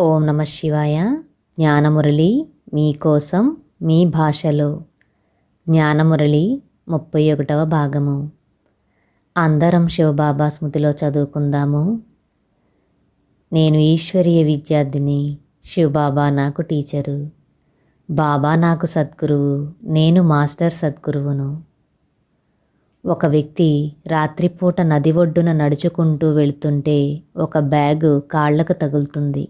ఓం నమ శివాయ. జ్ఞానమురళి మీకోసం మీ భాషలో. జ్ఞానమురళి ముప్పై ఒకటవ భాగము. అందరం శివబాబా స్మృతిలో చదువుకుందాము. నేను ఈశ్వరీయ విద్యార్థిని శివబాబా నాకు టీచరు. బాబా నాకు సద్గురువు నేను మాస్టర్ సద్గురువును. ఒక వ్యక్తి రాత్రిపూట నది ఒడ్డున నడుచుకుంటూ వెళ్తుంటే ఒక బ్యాగు కాళ్ళకు తగులుతుంది.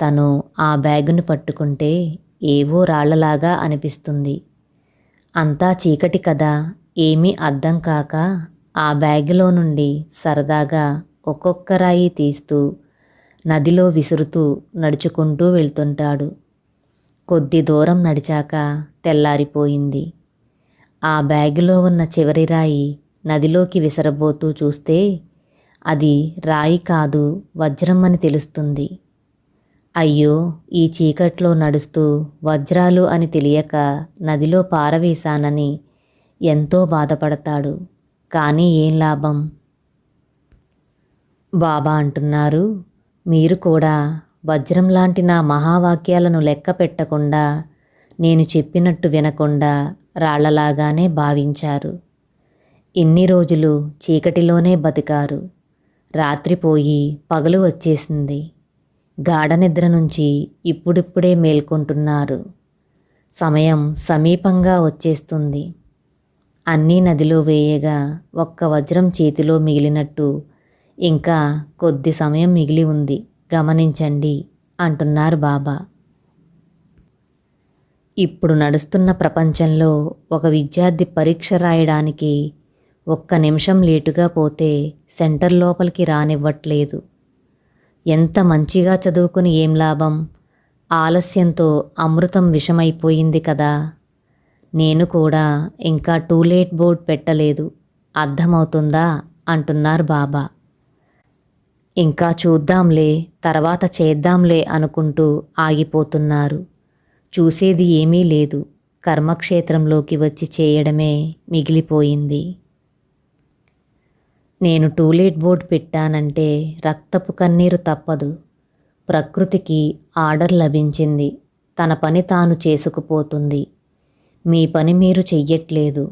తను ఆ బ్యాగును పట్టుకుంటే ఏవో రాళ్ళలాగా అనిపిస్తుంది. అంతా చీకటి కదా ఏమీ అర్థం కాక ఆ బ్యాగులో నుండి సరదాగా ఒక్కొక్క రాయి తీస్తూ నదిలో విసురుతూ నడుచుకుంటూ వెళ్తుంటాడు. కొద్ది దూరం నడిచాక తెల్లారిపోయింది. ఆ బ్యాగులో ఉన్న చివరి రాయి నదిలోకి విసరబోతూ చూస్తే అది రాయి కాదు వజ్రం అని తెలుస్తుంది. అయ్యో ఈ చీకట్లో నడుస్తూ వజ్రాలు అని తెలియక నదిలో పారవేశానని ఎంతో బాధపడతాడు. కానీ ఏం లాభం? బాబా అంటున్నారు మీరు కూడా వజ్రం లాంటి నా మహావాక్యాలను లెక్క పెట్టకుండా నేను చెప్పినట్టు వినకుండా రాళ్ళలాగానే భావించారు. ఇన్ని రోజులు చీకటిలోనే బతికారు. రాత్రిపోయి పగలు వచ్చేసింది. గాఢ నిద్ర నుంచి ఇప్పుడిప్పుడే మేల్కొంటున్నారు. సమయం సమీపంగా వచ్చేస్తుంది. అన్నీ నదిలో వేయగా ఒక్క వజ్రం చేతిలో మిగిలినట్టు ఇంకా కొద్ది సమయం మిగిలి ఉంది. గమనించండి అంటున్నారు బాబా. ఇప్పుడు నడుస్తున్న ప్రపంచంలో ఒక విద్యార్థి పరీక్ష రాయడానికి ఒక్క నిమిషం లేటుగా పోతే సెంటర్ లోపలికి రానివ్వట్లేదు. ఎంత మంచిగా చదువుకుని ఏం లాభం? ఆలస్యంతో అమృతం విషమైపోయింది కదా. నేను కూడా ఇంకా టూ లేట్ బోర్డ్ పెట్టలేదు. అర్థమవుతుందా? అంటున్నారు బాబా. ఇంకా చూద్దాంలే తర్వాత చేద్దాంలే అనుకుంటూ ఆగిపోతున్నారు. చూసేది ఏమీ లేదు. కర్మక్షేత్రంలోకి వచ్చి చేయడమే మిగిలిపోయింది. నేను టూలేట్ బోర్డ్ పెట్టానంటే రక్తపు కన్నీరు తప్పదు. ప్రకృతికి ఆర్డర్ లభించింది. తన పని తాను చేసుకుపోతుంది. మీ పని మీరు చెయ్యట్లేదు.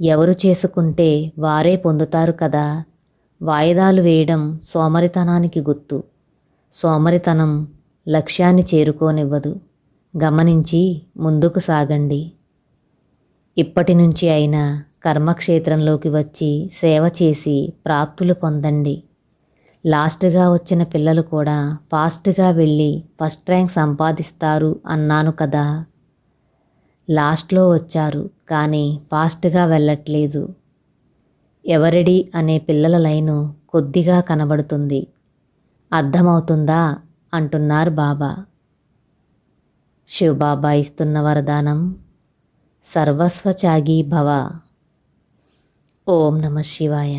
ఎవరు చేసుకుంటే వారే పొందుతారు కదా? వాయిదాలు వేయడం సోమరితనానికి గుర్తు. సోమరితనం లక్ష్యాన్ని చేరుకోనివ్వదు. గమనించి ముందుకు సాగండి. ఇప్పటి నుంచి అయినా కర్మక్షేత్రంలోకి వచ్చి సేవ చేసి ప్రాప్తులు పొందండి. లాస్ట్గా వచ్చిన పిల్లలు కూడా ఫాస్ట్గా వెళ్ళి ఫస్ట్ ర్యాంక్ సంపాదిస్తారు అన్నాను కదా. లాస్ట్లో వచ్చారు కానీ ఫాస్ట్గా వెళ్ళట్లేదు. ఎవరిడి అనే పిల్లల లైను కొద్దిగా కనబడుతుంది. అర్థమవుతుందా? అంటున్నారు బాబా. శివబాబా ఇస్తున్న వరదానం సర్వస్వచాగి భవ. ఓం నమ శివాయ.